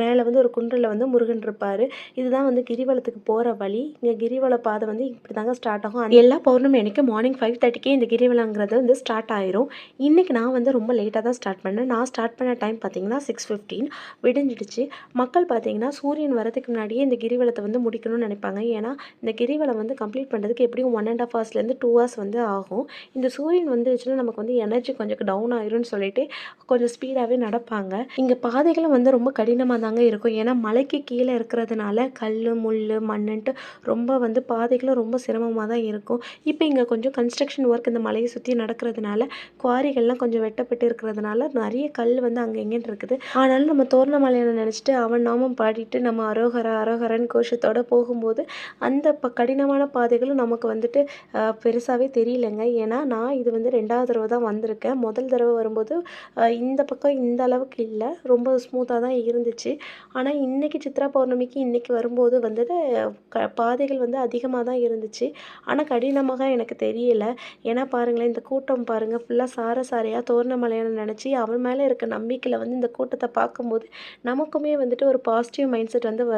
மேலே வந்து ஒரு குன்றில் வந்து முருகன் இருப்பார். இதுதான் வந்து கிரிவலத்துக்கு போகிற வழி. இங்கே கிரிவல பாதை வந்து இப்படி தாங்க ஸ்டார்ட் ஆகும் எல்லா பௌர்ணமி அன்னைக்கு மார்னிங் ஃபைவ் தேர்ட்டிக்கே இந்த கிரிவலங்கிறது வந்து ஸ்டார்ட் ஆயிரும். இன்றைக்கி நான் வந்து ரொம்ப லேட்டாக தான் ஸ்டார்ட் பண்ணேன். நான் ஸ்டார்ட் பண்ண டைம் பார்த்தீங்கன்னா சிக்ஸ் ஃபிஃப்டீன் விடிஞ்சிடுச்சு. மக்கள் பார்த்தீங்கன்னா சூரியன் வரதுக்கு முன்னாடியே இந்த கிரிவலத்தை வந்து முடிக்கணும்னு நினைப்பாங்க. ஏன்னா இந்த கிரிவலம் வந்து கம்ப்ளீட் பண்ணுறதுக்கு எப்படியும் ஒன் அண்ட் ஆஃப் ஹவர்ஸ்லேருந்து டூ ஹவர்ஸ் வந்து ஆகும். இந்த சூரியன் வந்துருச்சுன்னா நமக்கு வந்து எனர்ஜி கொஞ்சம் டவுன் ஆயிரும்னு சொல்லிட்டு கொஞ்சம் ஸ்பீடாகவே நடப்பாங்க. இங்கே பாதைகளும் வந்து ரொம்ப கடினமாக தாங்க இருக்கும். ஏன்னா மலைக்கு கீழே இருக்கிறதுனால கல் முள் மண்ணுன்ட்டு ரொம்ப வந்து பாதைகளும் ரொம்ப சிரமமாக தான் இருக்கும். இப்போ இங்கே கொஞ்சம் கன்ஸ்ட்ரக்ஷன் ஒர்க் இந்த மலையை சுற்றி நடக்கிறதுனால குவாரிகள்லாம் கொஞ்சம் வெட்டப்பட்டு இருக்கிறதுனால நிறைய கல் வந்து அங்கே இங்கேன்னு இருக்குது. ஆனாலும் நம்ம தோரணமலையை நினச்சிட்டு அவன் நாமம் பாடிட்டு நம்ம அரோகர அரோகரன் கோஷத்தோட போகும்போது அந்த ப கடினமான பாதைகளும் நமக்கு வந்துட்டு பெருசாகவே தெரியலங்க. ஏன்னா நான் இது வந்து ரெண்டாவது தடவை தான் வந்திருக்கேன். முதல் தடவை வரும்போது இந்த பக்கம் இந்த அளவுக்கு இல்லை. ரொம்ப ஸ்மூத்தாக தான் இருந்துச்சு. ஆனால் இன்றைக்கி சித்ரா பௌர்ணமிக்கு இன்றைக்கி வரும்போது வந்துட்டு க பாதைகள் வந்து அதிகமாக தான் இருந்துச்சு. ஆனால் கடினமாக எனக்கு தெரியல. ஏன்னா பாருங்களேன் இந்த கூட்டம் பாருங்கள் ஃபுல்லாக சார சாரையாக தோரணமலையான நினச்சி அவன் மேலே இருக்க நம்பிக்கையில் வந்து இந்த கூட்டத்தை பார்க்கும்போது நமக்குமே வந்துட்டு ஒரு பாசிட்டிவ் மைண்ட் செட் வந்து வருது.